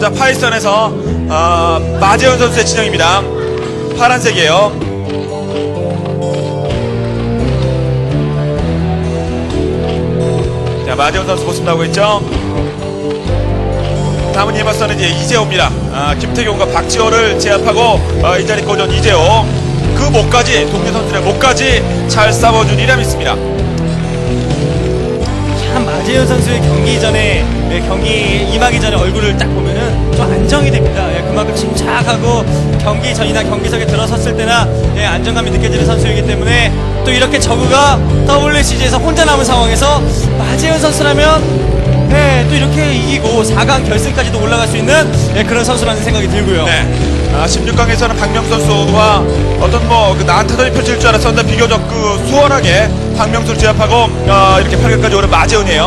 자 파이썬에서 어, 마재현 선수의 진영입니다. 파란색이에요. 자 마재현 선수 나오고 있죠. 다음은 예마스는 이제 이재호입니다. 아, 김태경과 박지호를 제압하고 어, 이 자리 거전 이재호. 그 목까지 동료 선수의 목까지 잘 싸워준 이람 있습니다. 참 마재현 선수의 경기 전에 예, 경기 임하기 전에 얼굴을 딱 보면은 좀 안정이 됩니다. 예, 그만큼 침착하고 경기 전이나 경기석에 들어섰을 때나 예, 안정감이 느껴지는 선수이기 때문에 또 이렇게 저그가 WCG에서 혼자 남은 상황에서 마재현 선수라면 예, 또 이렇게 이기고 4강 결승까지도 올라갈 수 있는 예, 그런 선수라는 생각이 들고요. 네. 아, 16강에서는 박명수 선수와 어떤 뭐 그 난타전이 펼칠 줄 알았었는데 비교적 그 수월하게 박명수를 제압하고 아, 이렇게 8강까지 오른 마재훈이에요.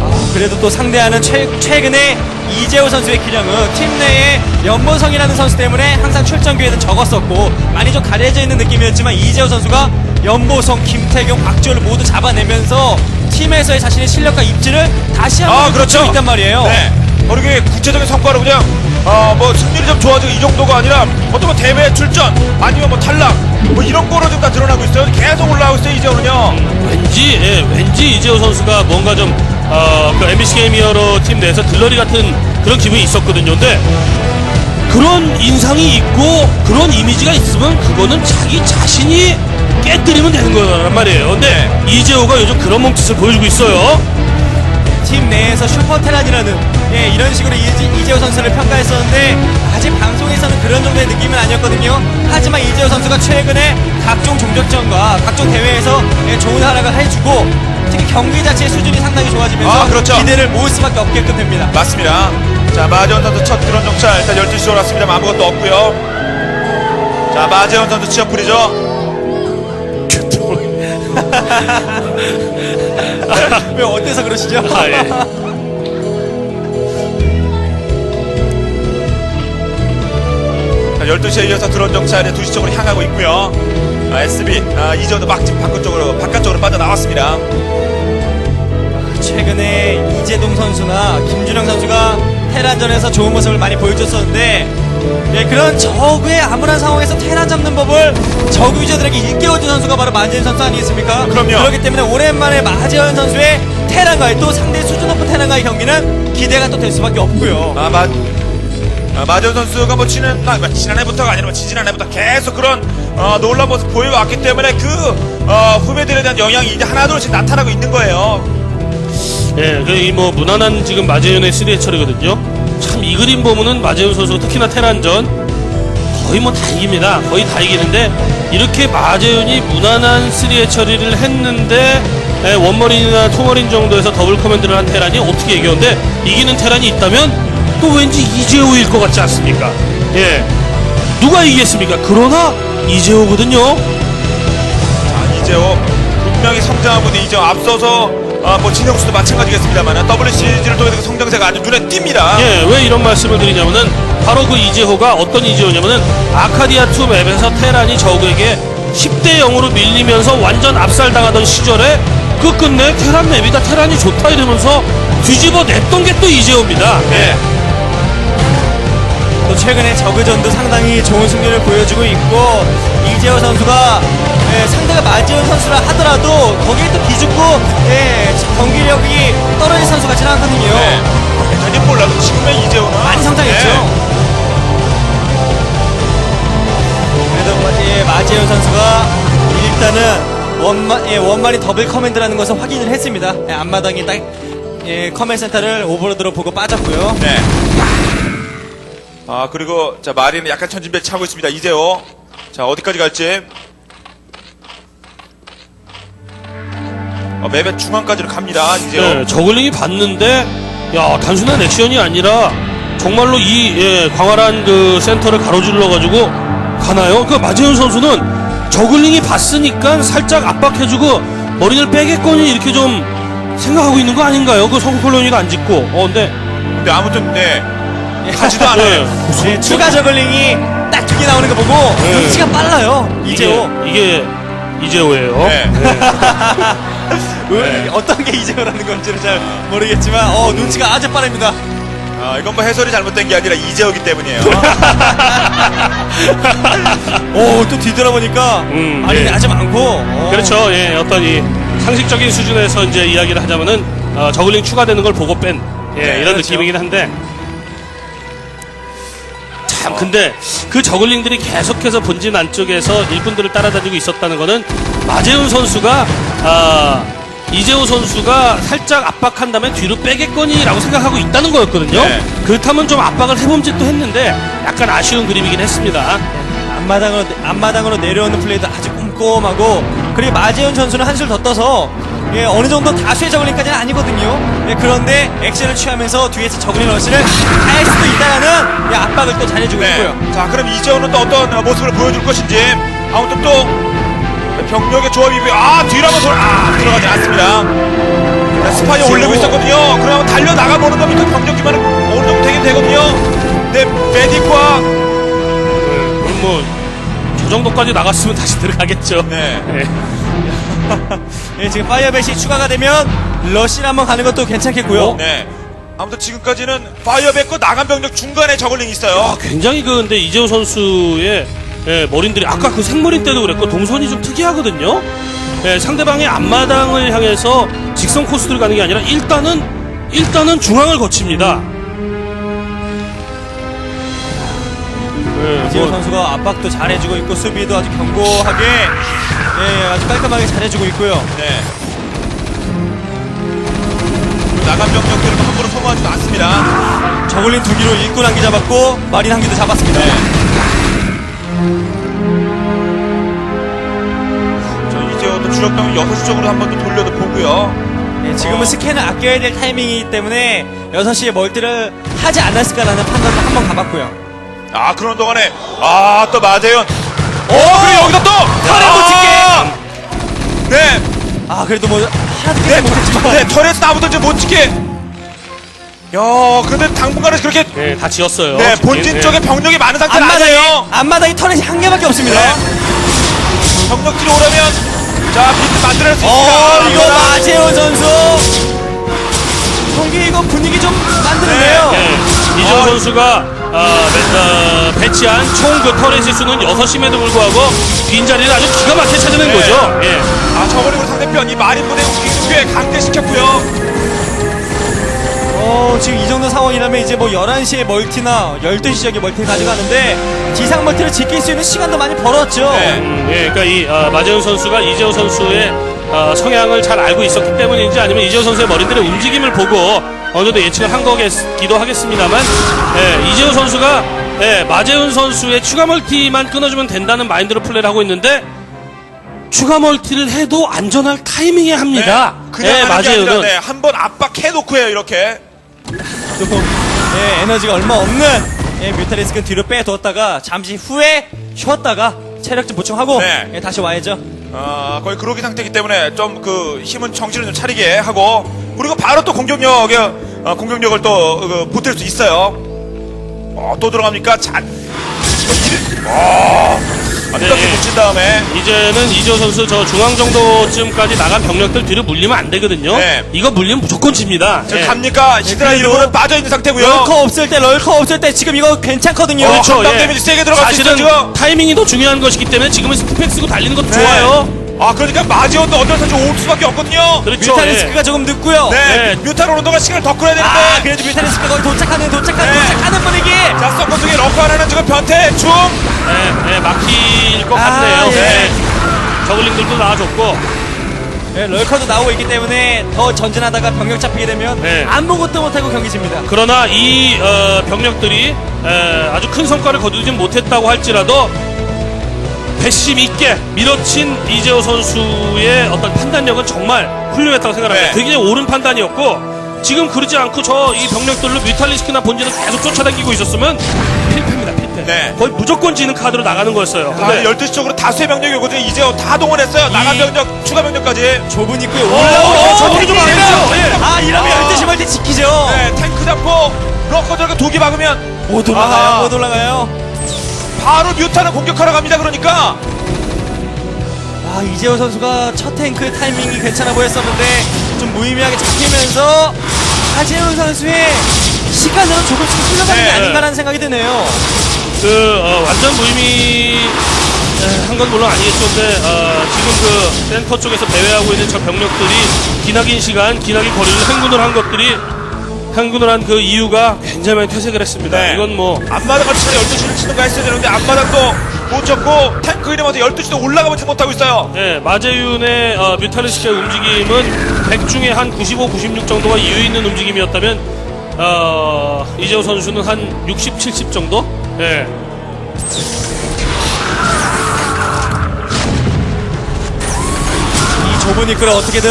아, 그래도 또 상대하는 최, 최근에 이재호 선수의 기량은 팀 내에 연보성이라는 선수 때문에 항상 출전 기회는 적었었고 많이 좀 가려져 있는 느낌이었지만 이재호 선수가 연보성, 김태경, 박지호를 모두 잡아내면서 팀에서의 자신의 실력과 입지를 다시 한번 아, 그렇죠. 있단 말이에요. 네. 어, 이게 구체적인 성과로 그냥 어, 뭐 승률이 좀 좋아지고 이 정도가 아니라 어떤 뭐 대회 출전 아니면 뭐 탈락 뭐 이런 거로 좀 다 드러나고 있어요. 계속 올라가고 있어요 이재훈은요. 왠지 예, 왠지 이재호 선수가 뭔가 좀 어, 그 MBC 게임 히어로 팀 내에서 들러리 같은 그런 기분이 있었거든요. 근데 그런 인상이 있고 그런 이미지가 있으면 그거는 자기 자신이 깨뜨리면 되는 거란 말이에요. 근데 이재호가 요즘 그런 몸짓을 보여주고 있어요. 팀 내에서 슈퍼테란이라는 예, 이런 식으로 이재, 이재 호 선수를 평가했었는데 아직 방송에서는 그런 정도의 느낌은 아니었거든요. 하지만 이재호 선수가 최근에 각종 종족전과 각종 대회에서 예, 좋은 활약을 해주고 특히 경기 자체의 수준이 상당히 좋아지면서 아, 그렇죠. 기대를 모을 수밖에 없게끔 됩니다. 맞습니다. 자 마재훈 선수 첫 드론 정찰 일단 12시로 왔습니다. 아무것도 없고요. 자 마재훈 선수 취업 풀이죠. 왜 어때서 그러시죠? 아, 예. 자, 12시에 이어서 드론 정찰에 2시 쪽으로 향하고 있고요. 아, SB 아, 이전도 막 지금 바깥쪽으로 바깥쪽으로 빠져나왔습니다. 최근에 이재동 선수나 김준영 선수가 테란전에서 좋은 모습을 많이 보여줬었는데 예, 그런 저그의 암울한 상황에서 테란 잡는 법을 저그 유저들에게 일깨워준 선수가 바로 마재현 선수 아니겠습니까? 그럼요. 그렇기 때문에 오랜만에 마재현 선수의 테란과의 또 상대 수준 높은 테란과의 경기는 기대가 또 될 수밖에 없고요. 아, 마, 아, 마재훈 선수가 뭐 지난, 아, 뭐 지난해부터가 아니라 뭐 지지난해부터 계속 그런 어, 놀라운 모습 보여왔기 때문에 그 어, 후배들에 대한 영향이 이제 하나둘씩 나타나고 있는 거예요. 예, 그 이 뭐 무난한 지금 마재윤의 시리에 처리거든요. 참이 그림 보면은 마재윤 선수 특히나 테란전 거의 뭐 다 이깁니다. 거의 다 이기는데 이렇게 마재윤이 무난한 시리에 처리를 했는데 예, 원머린이나 투머린 정도에서 더블 커맨드를 한 테란이 어떻게 이겼는데 이기는 테란이 있다면 또 왠지 이재호일 것 같지 않습니까? 예, 누가 이기겠습니까? 그러나 이재호거든요. 자, 이재호 분명히 성장하고 있는 이재호 앞서서 아, 뭐 진영 수도 마찬가지겠습니다만 WCG를 통해서 그 성장세가 아주 눈에 띕니다. 예, 왜 이런 말씀을 드리냐면은 바로 그 이재호가 어떤 이재호냐면은 아카디아 2 맵에서 테란이 적에게 10대 0으로 밀리면서 완전 압살당하던 시절에 그 끝내 테란 맵이다 테란이 좋다 이러면서 뒤집어 냈던 게 또 이재호입니다. 네. 또 최근에 저그전도 상당히 좋은 승률을 보여주고 있고 이재호 선수가 예, 상대가 마지훈 선수라 하더라도 거기에 또 기죽고 예, 경기력이 떨어진 선수 같지는 않거든요. 네. 전혀 몰라도 지금의 이재호는 많이 성장했죠. 네. 그래도 마- 예, 마지훈 선수가 일단은 원마, 예, 원마리 더블 커맨드라는 것을 확인을 했습니다. 예, 앞마당에 딱 예, 커맨 센터를 오버로드로 보고 빠졌고요. 네. 아 그리고 자 마리는 약간 천진배치하고 있습니다. 이재호. 자 어디까지 갈지. 어, 맵의 중앙까지로 갑니다. 이재호. 네, 저글링이 봤는데 야 단순한 액션이 아니라 정말로 이 예, 광활한 그 센터를 가로질러 가지고 가나요? 그 마재현 선수는 저글링이 봤으니까 살짝 압박해주고 머리를 빼겠거니 이렇게 좀 생각하고 있는 거 아닌가요? 그 서구 콜로니가 안 짓고 어 근데 근데 아무튼 네 가지도 않아요. 예, 무슨 예, 추가 저글링이 딱 두 개 나오는 거 보고 눈치가 빨라요. 이재호. 이게, 이게 이재호예요. 네. 왜, 어떤 게 이재호라는 건지는 잘 모르겠지만 어 눈치가 아주 빠릅니다. 아, 이건 뭐 해설이 잘못된 게 아니라 이재호기 때문이에요. 오, 또 뒤돌아보니까 음, 말이 예. 아주 많고. 어. 그렇죠. 예, 어떤 이 상식적인 수준에서 이제 이야기를 하자면은 어, 저글링 추가되는 걸 보고 뺀 예, 네, 이런 그렇죠. 느낌이긴 한데 참 근데 그 저글링들이 계속해서 본진 안쪽에서 일꾼들을 따라다니고 있었다는 거는 마재훈 선수가 아, 이재호 선수가 살짝 압박한 다음에 뒤로 빼겠거니라고 생각하고 있다는 거였거든요. 네. 그렇다면 좀 압박을 해봄짓도 했는데 약간 아쉬운 그림이긴 했습니다. 앞마당으로 앞마당으로 내려오는 플레이도 아주 꼼꼼하고 그리고 마재현 선수는 한술 더 떠서 예, 어느 정도 다수의 저글링까지는 아니거든요. 예, 그런데 액션을 취하면서 뒤에서 저글링 러시를 할 수도 있다라는 예, 압박을 또 잘해주고 네. 있고요. 자, 그럼 이재호는 또 어떤 모습을 보여줄 것인지. 아무튼 또 병력의 조합이 아 뒤로 한번 돌, 아 들어가지 않습니다. 자, 스파이어. 올리고 있었거든요. 그러면 달려 나가 보는 겁니까? 병력 기만은 어느 정도 되긴 되거든요. 네, 메딕과 그럼 뭐저 정도까지 나갔으면 다시 들어가겠죠. 네. 예, 지금 파이어벳이 추가가 되면 러시를 한번 가는 것도 괜찮겠고요. 네. 아무튼 지금까지는 파이어백과 나간 병력 중간에 저글링이 있어요. 아, 굉장히 그 근데 이재호 선수의 예, 머린들이 아까 그 생머린 때도 그랬고 동선이 좀 특이하거든요. 예, 상대방의 앞마당을 향해서 직선 코스를 가는 게 아니라 일단은 일단은 중앙을 거칩니다. 예, 이재호 뭐, 선수가 압박도 잘해주고 있고 수비도 아주 견고하게 예, 아주 깔끔하게 잘해주고 있고요. 네. 나간 병력들은 함부로 소모하지도 않습니다. 저글링 두 기로 일꾼 한기 잡았고 마린 한 기도 잡았습니다. 네. 저 이제도 주력병 6시 쪽으로 한 번 더 돌려도 보고요. 예, 지금은 어. 스캔을 아껴야 될 타이밍이기 때문에 6시에 멀티를 하지 않았을까라는 판단도 한번 가봤고요. 아, 그런 동안에, 아, 또 마재현. 오, 그래, 여기다 또! 털에 못 찍게! 네, 아 그래도 뭐 하나도 깨지 네, 못했지만 네, 나무도 이제 못 찍게! 야, 근데 당분간은 그렇게, 예, 다 지었어요. 네, 본진 예, 쪽에 병력이 많은 상태는 앞마당에 아니에요. 앞마당에 털에 한 개밖에 없습니다. 네. 병력들이 오려면, 자, 비트 만들어낼 수 어 있습니다. 이거 마재호 선수 경기 이거 분위기 좀 만드는데요. 예, 이재호 어. 선수가 아, 배, 어, 배치한 총 그 터렛의 수는 6심에도 불구하고 빈자리를 아주 기가 막히게 찾아낸 네. 거죠. 예. 아, 우리 상대편, 이 마린분의 움직임을 꽤 강대시켰고요. 어, 지금 이 정도 상황이라면 이제 뭐 11시에 멀티나 12시 지역에 멀티 가져가는데 지상 멀티를 지킬 수 있는 시간도 많이 벌었죠. 네. 음, 예, 그러니까 이 아, 마재훈 선수가 이재호 선수의 아, 성향을 잘 알고 있었기 때문인지 아니면 이재호 선수의 머리들의 움직임을 보고 어느 정도 예측을 한 거기도 하겠습니다만 예, 이재호 선수가 예, 마재훈 선수의 추가 멀티만 끊어주면 된다는 마인드로 플레이를 하고 있는데 추가 멀티를 해도 안전할 타이밍에 합니다. 네, 그냥 예, 하는 게 아니라, 마재훈은 네, 한번 압박해놓고 해요, 이렇게. 조금 예, 에너지가 얼마 없는 예, 뮤타리스크는 뒤로 빼두었다가 잠시 후에 쉬었다가 체력 좀 보충하고 네. 예, 다시 와야죠. 아, 거의 그러기 상태이기 때문에 좀 그 힘은 정신을 좀 차리게 하고 그리고 바로 또 공격력에 어, 공격력을 또 그, 보탤 수 있어요. 어, 또 들어갑니까? 잔. 어, 완벽히 네. 붙인 다음에 이제는 이재호 선수 저 중앙 정도쯤까지 나간 병력들 뒤로 물리면 안 되거든요. 네. 이거 물리면 무조건 집니다. 지금 예. 갑니까? 히드라 그래도 일부는 빠져 있는 상태고요. 럴커 없을 때 럴커 없을 때 지금 이거 괜찮거든요. 어, 그렇죠. 예. 데미지 세게 들어갈 수 사실은 지금. 타이밍이 더 중요한 것이기 때문에 지금은 스피팩 쓰고 달리는 것도 네. 좋아요. 아, 그러니까 마지온도 어쩔 수 없이 올 수밖에 없거든요. 그렇죠. 뮤타리스크가 조금 늦고요. 네, 네. 뮤탈 동안 시간을 더 끌어야 되는데. 아, 그래도 뮤타리스크가 거의 도착하는 도착하는 네. 도착하는 분위기. 자, 썬커 속에 럭커 하나는 지금 변태, 중. 네, 네, 막힐 것 아, 같네요. 예. 네. 저글링들도 나와줬고 네, 럴커도 나오고 있기 때문에 더 전진하다가 병력 잡히게 되면 네. 아무것도 못하고 경기 집니다. 그러나 이 어, 병력들이 에, 아주 큰 성과를 거두지 못했다고 할지라도 배심 있게 밀어친 이재호 선수의 어떤 판단력은 정말 훌륭했다고 생각합니다. 네. 되게 옳은 판단이었고 지금 그러지 않고 저 이 병력들로 뮤탈리스크나 본진을 계속 쫓아다니고 있었으면 필패입니다. 필패. 네. 거의 무조건 지는 카드로 나가는 거였어요. 아, 근데 12시 쪽으로 다수의 병력이 오거든요. 이제 다 동원했어요. 나간 병력, 추가 병력까지. 좁은 입구에 어, 올라오고 저분이 좀 탱크 알죠. 지켜요. 예. 아 이러면 아. 12시 멀티 지키죠. 네, 탱크 잡고 럭커 들어가 두기 박으면 못 올라가요. 아. 못 올라가요. 바로 뮤타는 공격하러 갑니다. 그러니까 아 이재호 선수가 첫 탱크 타이밍이 괜찮아 보였었는데 좀 무의미하게 잡히면서 하재훈 선수의 시간으로 조금씩 흘러가는 게 네. 아닌가라는 생각이 드네요. 그 어, 완전 무의미한 건 물론 아니겠죠. 근데 어, 지금 그 센터 쪽에서 배회하고 있는 저 병력들이 기나긴 시간, 기나긴 거리를 행군을 한 것들이 행군을 한 그 이유가 굉장히 많이 퇴색을 했습니다. 네. 이건 뭐 앞마당을 차라리 12시를 치는가 했어야 되는데 앞마당도 못 쳤고 탱크 이름한테 12시도 올라가보지 못하고 있어요. 네, 마제윤의 어, 뮤탈리스크의 움직임은 100 중에 한 95, 96 정도가 이유 있는 움직임이었다면 어, 이재호 선수는 한 60, 70 정도? 네. 이 좁은 입구를 어떻게든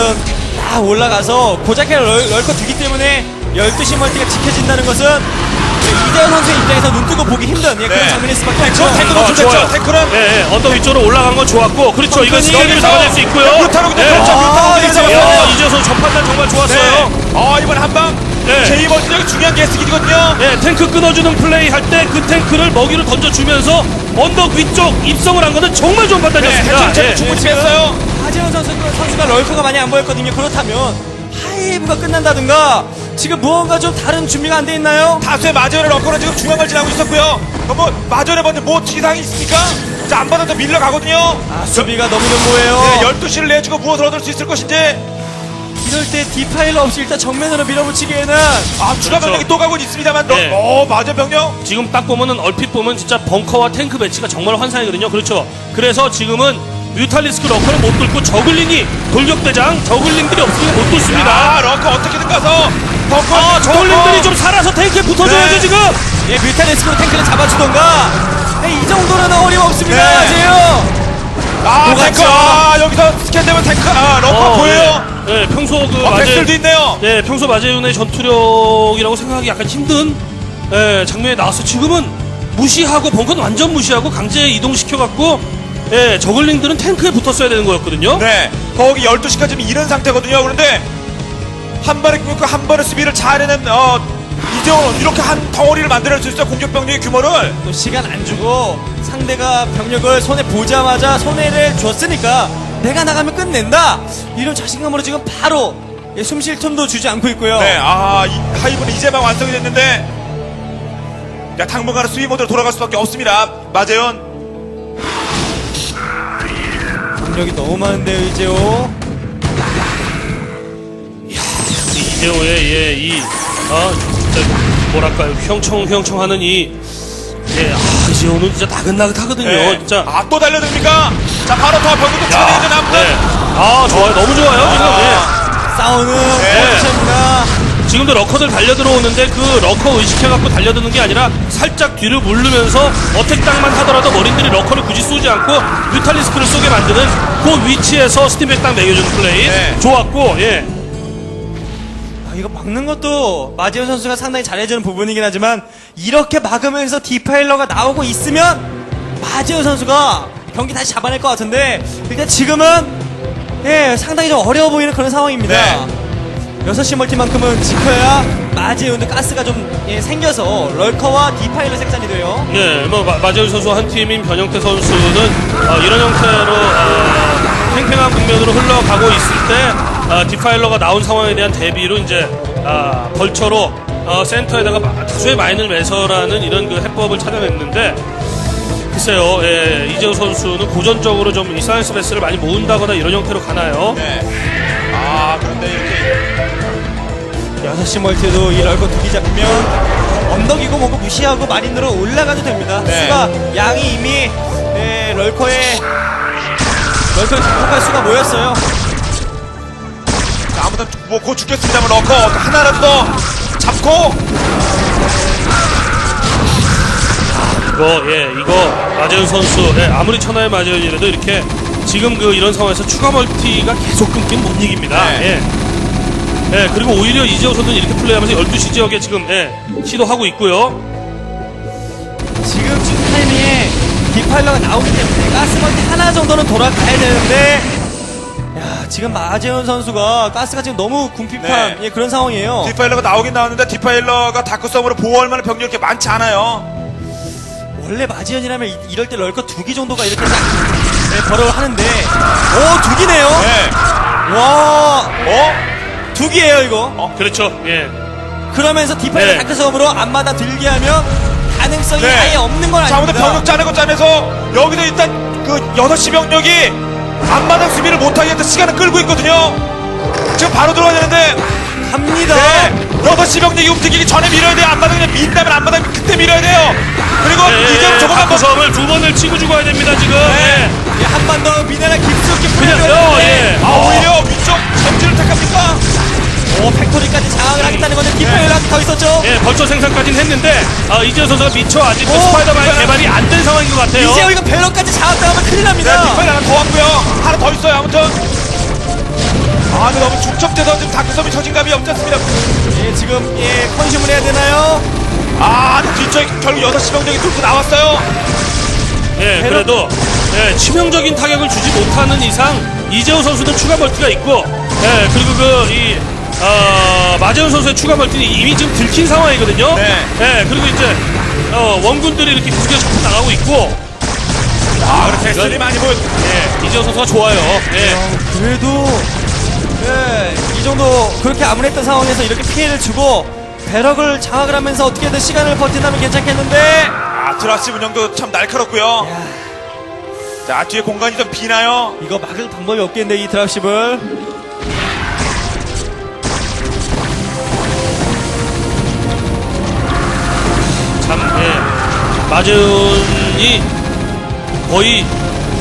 다 올라가서 고작해 널, 널거 두기 때문에 12시 멀티가 지켜진다는 것은 이대현 선수의 입장에서 눈 뜨고 보기 힘든 예, 그런 네. 장면일 수밖에 탱크, 없죠. 어, 좋겠죠. 좋아요. 탱크는 네, 네, 언덕 위쪽으로 올라간 건 좋았고 그렇죠. 이건 스케일을 잡아낼 수 있고요. 그냥 네. 그렇죠. 아, 야, 잡아요. 이재호 선수 첫 판단 정말 좋았어요. 네. 아 이번 한방 네. 여기 중요한 게스기거든요. 네, 탱크 끊어주는 플레이 할 때 그 탱크를 먹이로 던져주면서 언덕 위쪽 입성을 한 거는 정말 좋은 네, 판단이었습니다. 해처리 예. 충분히 뺐어요. 하재원 선수, 선수가 럴커가 많이 안 보였거든요. 그렇다면 하이브가 끝난다든가 지금 무언가 좀 다른 준비가 안 돼 있나요? 다수의 마저를 얻고는 지금 중앙을 지나고 있었고요. 그럼 뭐 마저를 먼저 뭐 특이사항이 있습니까? 자, 안 받아도 밀려가거든요. 아, 수비가 너무 견고해요. 네, 12시를 내주고 무엇을 얻을 수 있을 것인지. 이럴 때 디파일러 없이 일단 정면으로 밀어붙이기에는 아, 추가 그렇죠. 병력이 또 가고 있습니다만. 네. 어, 마저 병력. 지금 딱 보면은 얼핏 보면 진짜 벙커와 탱크 배치가 정말 환상이거든요. 그렇죠. 그래서 지금은 뮤탈리스크 러커를 못 뚫고 저글링이 돌격대장 저글링들이 없으면 못 뚫습니다. 아, 럭커 어떻게든 가서. 벙커. 아, 저글링들이 좀 살아서 탱크에 붙어줘야죠 네. 지금. 예, 뮤탈리스크로 탱크를 잡아주던가 예, 이 정도는 어림없습니다. 네. 아세요? 아, 녹았죠. 탱크. 아, 여기서 스캔 되면 탱크. 아, 럭커 어, 보여요. 네, 네, 평소 그 어, 백슬도 있네요. 네, 평소 마제윤의 전투력이라고 생각하기 약간 힘든 예, 장면이 나와서 지금은 무시하고 벙커는 완전 무시하고 강제 이동시켜갖고 예, 저글링들은 탱크에 붙었어야 되는 거였거든요. 네. 거기 12시까지 이런 상태거든요. 그런데 한 번에 끊고 한 번의 수비를 잘 해낸 어, 이재원 이렇게 한 덩어리를 만들어낼 수 있어요. 공격 병력의 규모를. 또 시간 안 주고 상대가 병력을 손에 보자마자 손해를 줬으니까 내가 나가면 끝낸다. 이런 자신감으로 지금 바로 예, 숨쉴 틈도 주지 않고 있고요. 네. 아, 이, 하이브는 이제 막 완성이 됐는데 야, 당분간은 수비 모드로 돌아갈 수밖에 없습니다. 마재현. 병력이 너무 많은데요, 이제요. 이재호의 예, 이 아, 진짜 뭐랄까요 휘영청 휘영청하는 이 예, 아, 이재호는 진짜 나긋나긋하거든요. 네. 진짜. 아, 또 달려듭니까? 자, 바로 더 병력도 야, 차례 이제 남은. 네. 아 좋아요, 너무 좋아요 지금. 예. 싸우는 네. 포지션입니다. 지금도 러커들 달려 들어오는데 그 러커 의식해갖고 달려드는 게 아니라 살짝 뒤를 물르면서 어택 당만 하더라도 머린들이 러커를 굳이 쏘지 않고 뮤탈리스크를 쏘게 만드는 그 위치에서 스팀백 딱 매겨주는 플레이 네. 좋았고 예. 아, 이거 막는 것도 마지오 선수가 상당히 잘해주는 부분이긴 하지만 이렇게 막으면서 디파일러가 나오고 있으면 마지오 선수가 경기 다시 잡아낼 것 같은데 일단 지금은 예 상당히 좀 어려워 보이는 그런 상황입니다. 네. 6시 멀티만큼은 지켜야 마지오도 가스가 좀 예, 생겨서 럴커와 디파일러 생산이 돼요. 예, 뭐 마- 마재훈 선수 한 팀인 변형태 선수는 어, 이런 형태로 어, 팽팽한 국면으로 흘러가고 있을 때 어, 디파일러가 나온 상황에 대한 대비로 이제 아, 벌처로 어, 센터에다가 마- 다수의 마인을 매설하는 이런 그 해법을 찾아냈는데 글쎄요, 예, 이재호 선수는 고전적으로 좀 이 사이언스 베스를 많이 모은다거나 이런 형태로 가나요? 네. 아, 그런데 이렇게 6시 멀티도 이 럴커 두기 잡히면 언덕이고 뭐고 무시하고 마린으로 올라가도 됩니다. 네. 수가 양이 이미 예, 럴커에 럴커에 폭발 수가 모였어요. 자, 아무튼 뭐곧 죽겠습니다만 럭커 하나라도 더 잡고 이거 예 이거 마재훈 선수 예, 아무리 천하의 마재훈이라도 이렇게 지금 그 이런 상황에서 추가 멀티가 계속 끊긴 못 이깁니다. 네. 예. 예 그리고 오히려 이재호 선수는 이렇게 플레이하면서 12시 지역에 지금 예, 시도하고 있고요. 지금 지금 타이밍에 디파일러가 나오기 때문에 가스멀티 하나 정도는 돌아가야 되는데 야 지금 마재현 선수가 가스가 지금 너무 궁핍한 네. 예, 그런 상황이에요. 디파일러가 나오긴 나왔는데 디파일러가 다크섬으로 보호할 만한 병력이 이렇게 많지 않아요. 원래 마지현이라면 이- 이럴 때 럴커 두기 정도가 이렇게 딱 네, 벌어를 하는데 오두 기네요. 네. 와 어? 두 기예요 이거. 그렇죠. 예. 그러면서 디파이터 네. 다크섬으로 앞마다 들게 하면 가능성이 네. 아예 없는 건 자, 아닙니다. 병력 짜내고 짜내서 여기도 일단 그 6시 병력이 앞마당 수비를 못하게 시간을 끌고 있거든요. 지금 바로 들어가야 되는데 갑니다. 네. 6시 병력이 움직이기 전에 밀어야 돼요. 앞마당 그냥 민다면 앞마당 그때 밀어야 돼요. 그리고 네, 이제 조금만 더 다크섬을 두 번을 치고 죽어야 됩니다 지금. 네. 예, 한 번 더 미네랄 깊숙이 그냥 뿌려줘야 어, 되는데 예. 아, 오히려 위쪽 점지를 택합니까? 오 팩토리까지 장악을 하겠다는 건데 디파이터 한더 있었죠. 예, 벌처 생산까지는 했는데 아, 이재호 선수가 미처 아직도 오, 스파이더맨 개발이 안 된 상황인 것 같아요. 이제 이거 배럭까지 장악당하면 큰일 네, 납니다. 뒷발 하나 더 왔고요. 하나 더 있어요. 아무튼. 아, 근데 너무 중첩돼서 지금 다크섬이 처진감이 없지 않습니다. 예, 지금 예 컨슘을 해야 되나요? 아, 근데 뒤쪽에 결국 6시 병력이 뚫고 나왔어요. 예, 그래도 예, 치명적인 타격을 주지 못하는 이상 이재호 선수는 추가 멀티가 있고, 예, 그리고 그 이 어, 마재훈 선수의 추가 멀티는 이미 지금 들킨 상황이거든요. 네. 예, 그리고 이제 어, 원군들이 이렇게 계속해서 잡고 나가고 있고, 아, 그래, 데스리 많이 보여. 예, 이재호 선수가 좋아요. 예. 그래도 예, 이 정도 그렇게 아무랬던 상황에서 이렇게 피해를 주고 배럭을 장악을 하면서 어떻게든 시간을 버틴다면 괜찮겠는데 아, 드라시 운영도 참 날카롭고요. 자, 뒤에 공간이 좀 비나요? 이거 막을 방법이 없겠는데 이 드랍십을 참, 예. 마재훈이 거의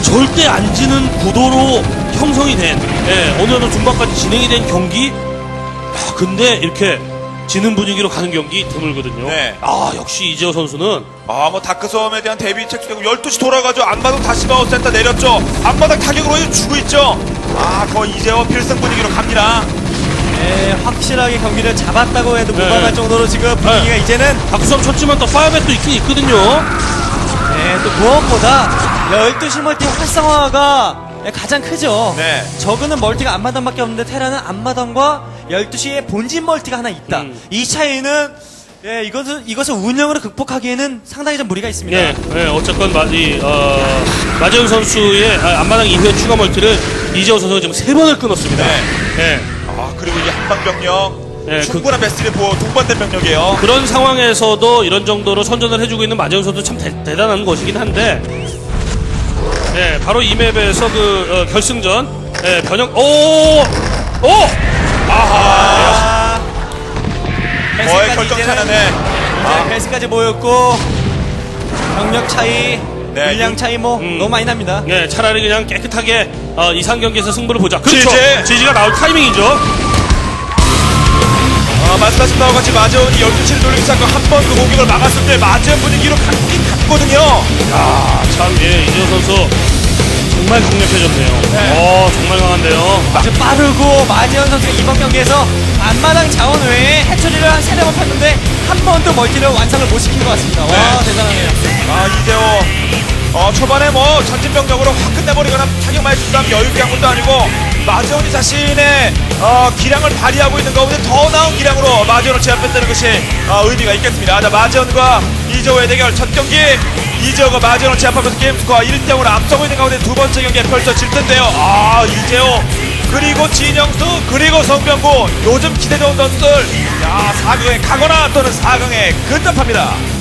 절대 안 지는 구도로 형성이 된, 예, 어느 정도 중반까지 진행이 된 경기. 아, 근데 이렇게 지는 분위기로 가는 경기 드물거든요. 네. 아, 역시 이재호 선수는 아, 뭐, 다크섬에 대한 대비 책수되고 12시 돌아가죠. 안마당 다시 마우 센터 내렸죠. 앞마당 타격으로 이제 주고 있죠. 아, 거의 이제와 필승 분위기로 갑니다. 예, 확실하게 경기를 잡았다고 해도 네. 무방할 정도로 지금 분위기가 네. 이제는 박수섬 쳤지만 또 파이어백도 있긴 있거든요. 예, 또 무엇보다 12시 멀티 활성화가 예, 가장 크죠. 네. 저그는 멀티가 앞마당밖에 없는데 테라는 앞마당과 12시에 본진 멀티가 하나 있다. 음. 이 차이는 예, 이것을 이것을 운영으로 극복하기에는 상당히 좀 무리가 있습니다. 예, 예, 어쨌건 마, 이, 어, 마재훈 선수의 아, 앞마당 이후에 추가 멀티를 이재호 선수가 지금 세 번을 끊었습니다. 네. 예. 아, 그리고 이게 한방 병력. 네, 충분한 베스트를 보호 동반된 병력이에요. 그런 상황에서도 이런 정도로 선전을 해주고 있는 마재훈 선수 참 대, 대단한 것이긴 한데, 예, 바로 이 맵에서 그 어, 결승전, 예, 변형, 오, 오, 아, 거의 패스까지 결정차는 이제는 네. 이제 패스까지 모였고 경력 차이, 네, 물량 육- 차이 뭐 음. 너무 많이 납니다. 예, 차라리 그냥 깨끗하게 어, 이상 경기에서 승부를 보자. 그렇죠. 지지. 지지가 나올 타이밍이죠. 아, 말씀하신 바와 같이 마재원이 12시를 돌리기 시작하고 한 번 그 공격을 막았을 때 마재원 분위기로 갔긴 갔거든요. 야, 참, 예, 이재호 선수 정말 강력해졌네요. 네. 어, 정말 강한데요. 아주 빠르고 마지현 선수가 이번 경기에서 앞마당 자원 외에 해처리를 한 세네 번 폈는데 한 번도 멀티를 완성을 못 시킨 것 같습니다. 와 네. 대단하네요. 아, 이재호. 어, 초반에 뭐 전진병력으로 확 끝내버리거나 타격 많이 준다면 여유 있게 한 것도 아니고 마재원이 자신의 어, 기량을 발휘하고 있는 가운데 더 나은 기량으로 마재원을 제압했다는 것이 어, 의미가 있겠습니다. 자, 마재원과 이재호의 대결 첫 경기 이재호가 마재원을 제압하면서 게임 스코어 1대0으로 앞서고 있는 가운데 두 번째 경기에 펼쳐질 텐데요. 아, 이재호 그리고 진영수 그리고 성병구 요즘 기대되는 선수들 야 4강에 가거나 또는 4강에 근접합니다.